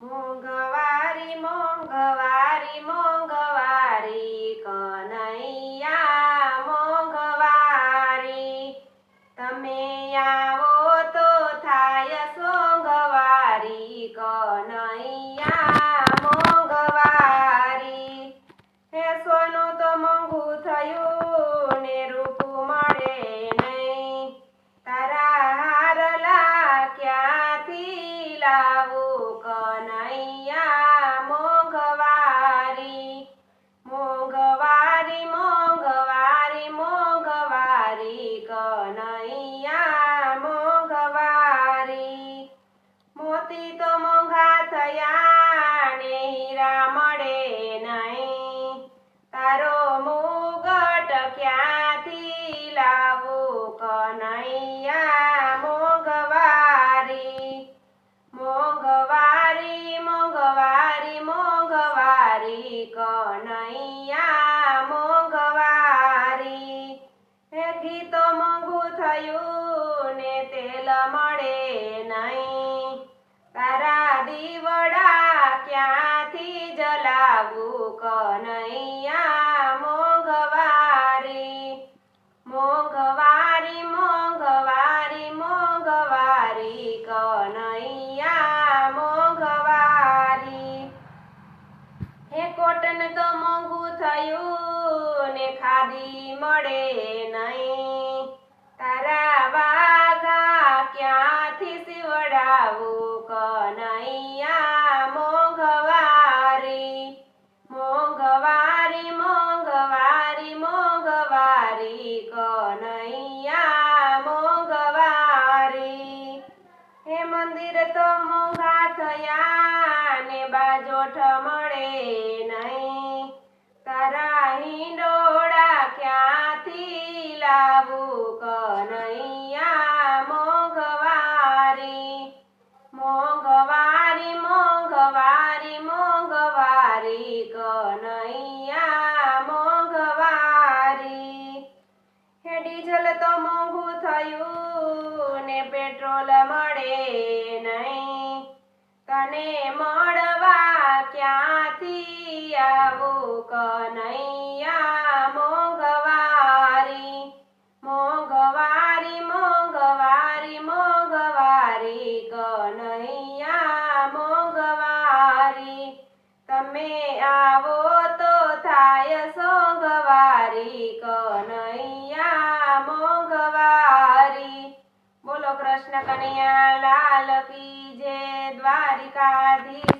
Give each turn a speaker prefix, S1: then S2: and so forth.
S1: મોંઘવારી મોંઘવારી મોંઘવારી, કનૈયા, મોંઘવારી. તમે આવો તો થાય સોંઘવારી, કનૈયા, મોંઘવારી. હે સોનું તો મોંઘું થયું ને રૂપું મળે નહીં. તારા હારલા ક્યાંથી લાવું મોતી તો મોંઘા થયા ને હીરા મળે નહીં. તારો મુગટ ક્યાંથી લાવો કનૈયા મોંઘવારી? મોંઘવારી મોંઘવારી મોંઘવારી, કનૈયા મોંઘવારી. હે ગીતો મોંઘું થયું ને તેલ મળે તો મોંઘું થયું ને ખાદી મળે નહીં. તારા વાઘા ક્યાંથી સીવડાવું કનૈયા મોંઘવારી? મોંઘવારી મોંઘવારી. હિંડોળા ક્યાંથી લાવું કનૈયા મોંઘવારી? મોંઘવારી મોંઘવારી મોંઘવારી, કનૈયા મોંઘવારી. હે ડીઝલ તો મોંઘું થયું ને પેટ્રોલ મળે નહીં. તને મળવા ક્યાંથી આવું કનૈયા તમે આવો તો થાય સોંઘવારી કનૈયા મોંઘવારી. બોલો કૃષ્ણ કનૈયા લાલ કી જે દ્વારિકાધીશની